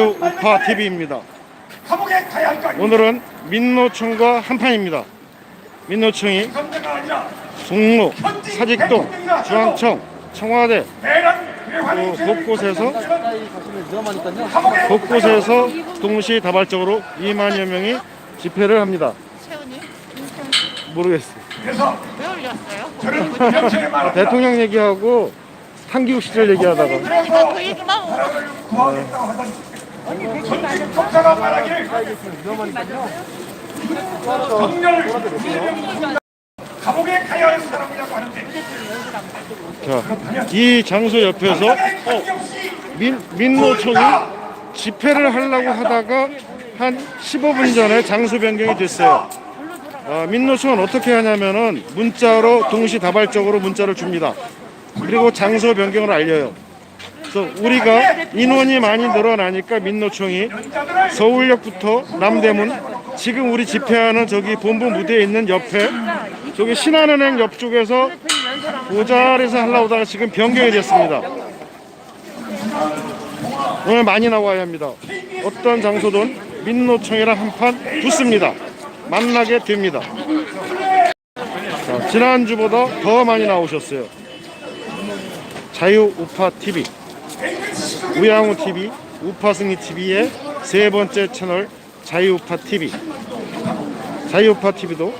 우파 TV입니다. 감옥에 가야 할거 아닙니까? 오늘은 민노총과 한판입니다. 민노총이 종로, 사직동, 중앙청, 청와대 곳곳에서 곳곳에서 동시다발적으로 2만여 명이 집회를 합니다. 모르겠어요. 그래서 왜 올렸어요? 대통령 얘기하고 한기국 시절 얘기하다가 그러니까 그 얘기만 오고 전직 독사가 말하기를 정렬을 감옥에 가야 할 사람이라고 하는데 자, 이 장소 옆에서 어, 민, 민노총이 집회를 하려고 하다가 한 15분 전에 장소 변경이 됐어요. 아, 민노총은 어떻게 하냐면은 문자로 동시다발적으로 문자를 줍니다. 그리고 장소 변경을 알려요. 그래서 우리가 인원이 많이 늘어나니까 민노총이 서울역부터 남대문 지금 우리 집회하는 저기 본부 무대에 있는 옆에 저기 신한은행 옆쪽에서 모자리에서 하려고 하다가 지금 변경이 됐습니다. 오늘 많이 나와야 합니다. 어떤 장소든 민노총이랑 한판 붙습니다. 만나게 됩니다. 자, 지난주보다 더 많이 나오셨어요. 자유 우파 TV, 우양우 TV, 우파승리 TV의 세 번째 채널 자유 우파 TV. 자유 우파 TV도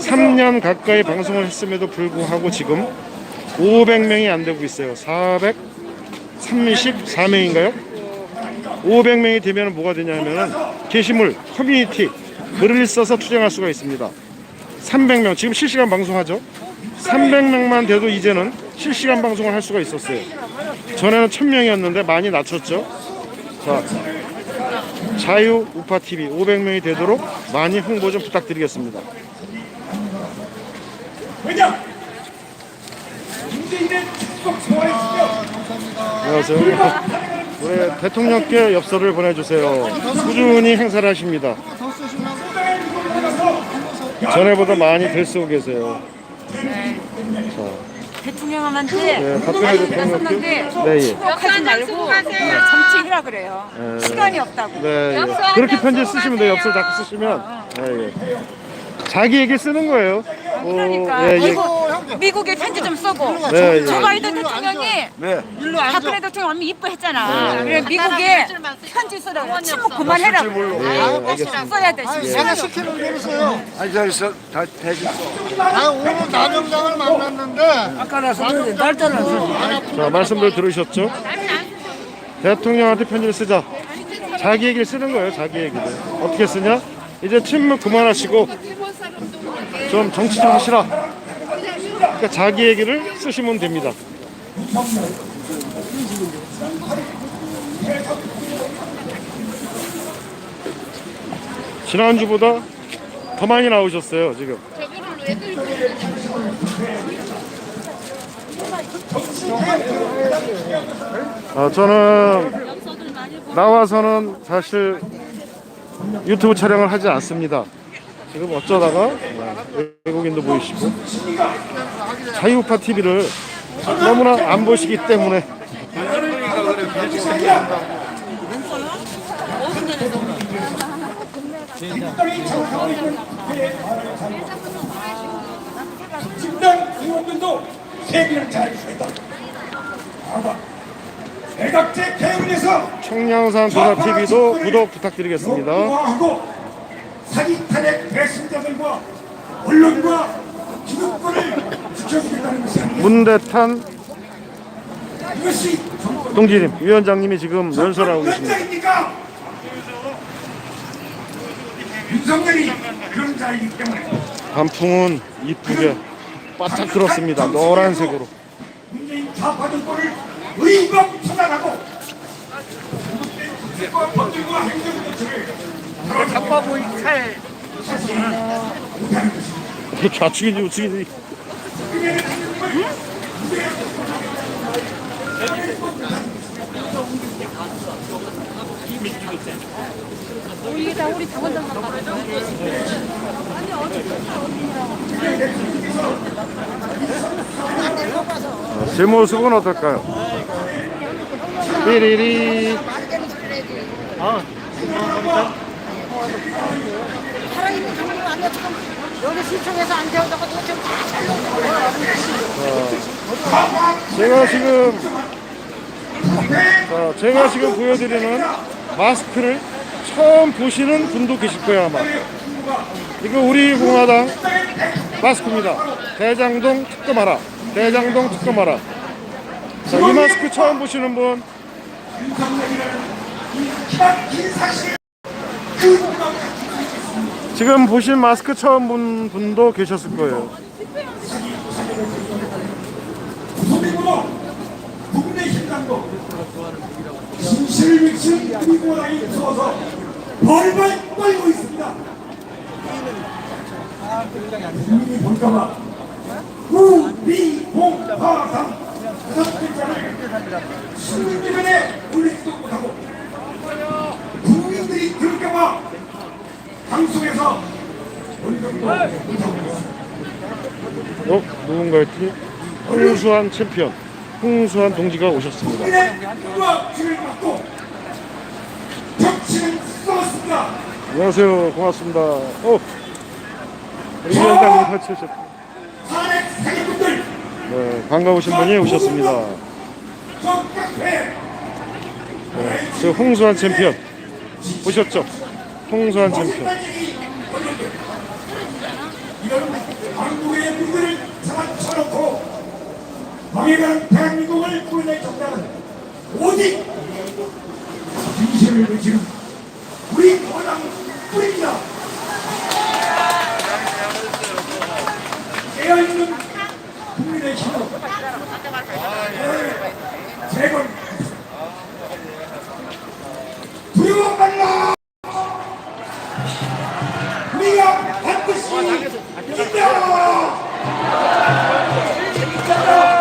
3년 가까이 방송을 했음에도 불구하고 지금 500명이 안 되고 있어요. 434명인가요? 500명이 되면 뭐가 되냐면은 게시물, 커뮤니티, 글을 써서 투쟁할 수가 있습니다. 300명, 지금 실시간 방송하죠? 300명만 돼도 이제는 실시간 방송을 할 수가 있었어요. 전에는 1000명이었는데 많이 낮췄죠? 자, 자유 우파 TV 500명이 되도록 많이 홍보 좀 부탁드리겠습니다. 왜냐? 문재인의 축복 소화했으며 안녕하세요. 올해 대통령께 엽서를 보내주세요. 꾸준히 행사를 하십니다. 전에보다 많이 들 쓰고 계세요. 대통령한테 네, 박근혜 대통령께 네, 예. 하지 말고 정치해라 그래요. 네. 시간이 없다고. 네, 예. 그렇게 편지 쓰시면 돼요. 엽서 자꾸 쓰시면. 네, 예. 자기 얘기 쓰는 거예요. 어, 그러니까 예, 예. 미국, 미국에 편지 좀 쓰고 네, 예. 조 바이든 대통령이 네. 박근혜 대통령 얼마 이뻐했잖아. 그래 미국에 편지 쓰라. 침묵 그만해라고. 예, 알겠습니다. 써야 돼. 내가 시키는 대로 써요. 아니 저기서 다 대주 아 오늘 남영장을 만났는데 아까 나서는 날짜를 안 쓰지 자, 말씀들 들으셨죠? 대통령한테 편지를 쓰자. 자기 얘기를 쓰는 거예요, 자기 얘기를. 어떻게 쓰냐? 이제 침묵 그만하시고 좀 정치 좀 하시라. 그러니까 자기 얘기를 쓰시면 됩니다. 지난주보다 더 많이 나오셨어요, 지금. 어, 저는 나와서는 사실 유튜브 촬영을 하지 않습니다. 지금 어쩌다가 네, 외국인도 보이시고 자유우파 TV를 너무나 안 보시기 때문에 집단 의원들도 세비를 잘 주겠다. 봐봐. 대각제 개헌에서 청량산 도사 TV도 구독 부탁드리겠습니다. 사기 탄핵 배신자들과 언론과 기득권을 지켜주겠다는 것이 아니라 문대탄 이것이 동지님 위원장님이 지금 연설하고 계십니다. 위원장입니까? 윤석열이 그런 자이기 때문에 단풍은 이쁘게 바짝 들었습니다. 노란색으로. 문재인 좌파 정권을 의검 처단하고 법들과 행정 조치를 잡아보 칼. 좌측인지 우측인지. 제 모습은 어떨까요? 삐리리 살아있는 종류 아니야. 여기 시청에서 안 되어다가 지금 제가 지금 자, 제가 지금 보여드리는 마스크를 처음 보시는 분도 계실 거예요 아마. 이거 우리 공화당 마스크입니다. 대장동 특검하라. 대장동 특검하라. 자, 이 마스크 처음 보시는 분 지금 보신 마스크 처음 본 분도 계셨을 거예요 소비구도 국내신당도 진실을 비친 우리보다이 무서워서 벌벌 떨고 있습니다. 국민이 볼까봐 우비공화당 다섯 글자를 신문 주변에 올리지도 못하고 국민들이 들을까봐 방송에서 어? 누군가였지? 홍수환 챔피언 홍수환 동지가 오셨습니다. 안녕하세요 고맙습니다 어? 탄핵 사기꾼들 네, 반가우신 분이 오셨습니다 네, 저 홍수환 챔피언 보셨죠? 홍수환 챔피언. 이런 한국의 민들을 잡아쳐놓고 망해가는 대한민국을 구원할 정당은 오직 진실을 외치는 우리 거당 뿐입니다. 깨어있는 국민의 힘으로 재건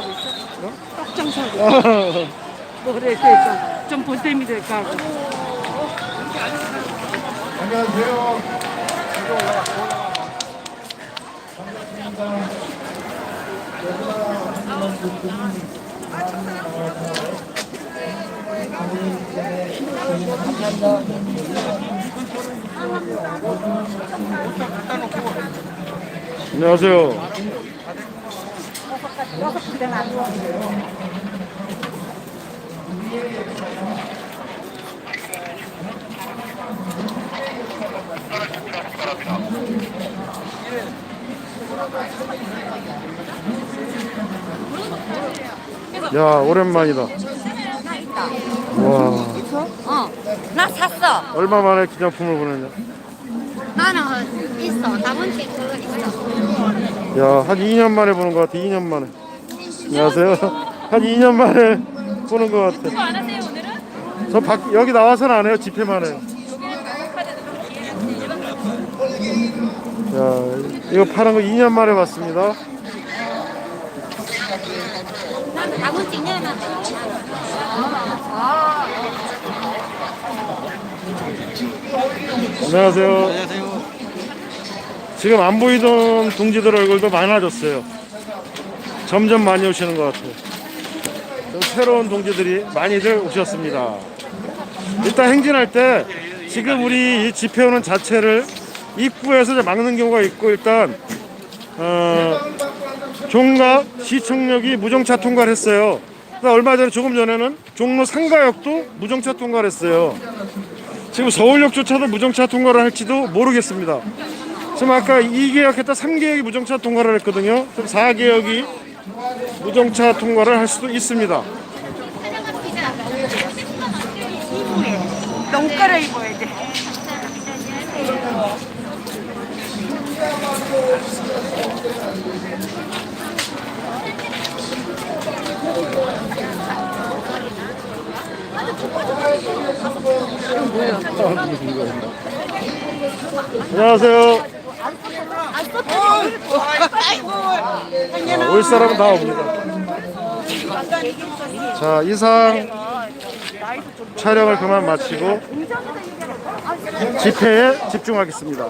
고 있어. 떡 장사하고. 뭐 그래 그래서 좀 보탬이 될까 하고. 안녕하세요. 안녕하세요 야 오랜만이다 와 어, 나 샀어. 얼마 만에 기념품을 보냈냐 나는 있어. 다문치 그거 있어. 야, 한 2년 만에 보는 것 같아. 2년 만에. 안녕하세요. 한 2년 만에 보는 것 같아. 안 하세요 오늘은? 저 밖, 여기 나와서는 안 해요. 집회만 해요. 야, 이거 파는 거 2년 만에 봤습니다. 내는 안녕하세요. 지금 안 보이던 동지들 얼굴도 많아졌어요. 점점 많이 오시는 것 같아요. 좀 새로운 동지들이 많이들 오셨습니다. 일단 행진할 때 지금 우리 이 집회 오는 자체를 입구에서 막는 경우가 있고 일단 어, 종각 시청역이 무정차 통과를 했어요. 그러니까 얼마 전에 조금 전에는 종로 상가역도 무정차 통과를 했어요. 지금 서울역조차도 무정차 통과를 할지도 모르겠습니다. 지금 아까 2개역 했다 3개역이 무정차 통과를 했거든요. 지금 4개역이 무정차 통과를 할 수도 있습니다. 똥가를 입어야 돼. 안녕하세요. 아, 올 사람은 다 옵니다. 자, 이상 촬영을 그만 마치고 집회에 집중하겠습니다.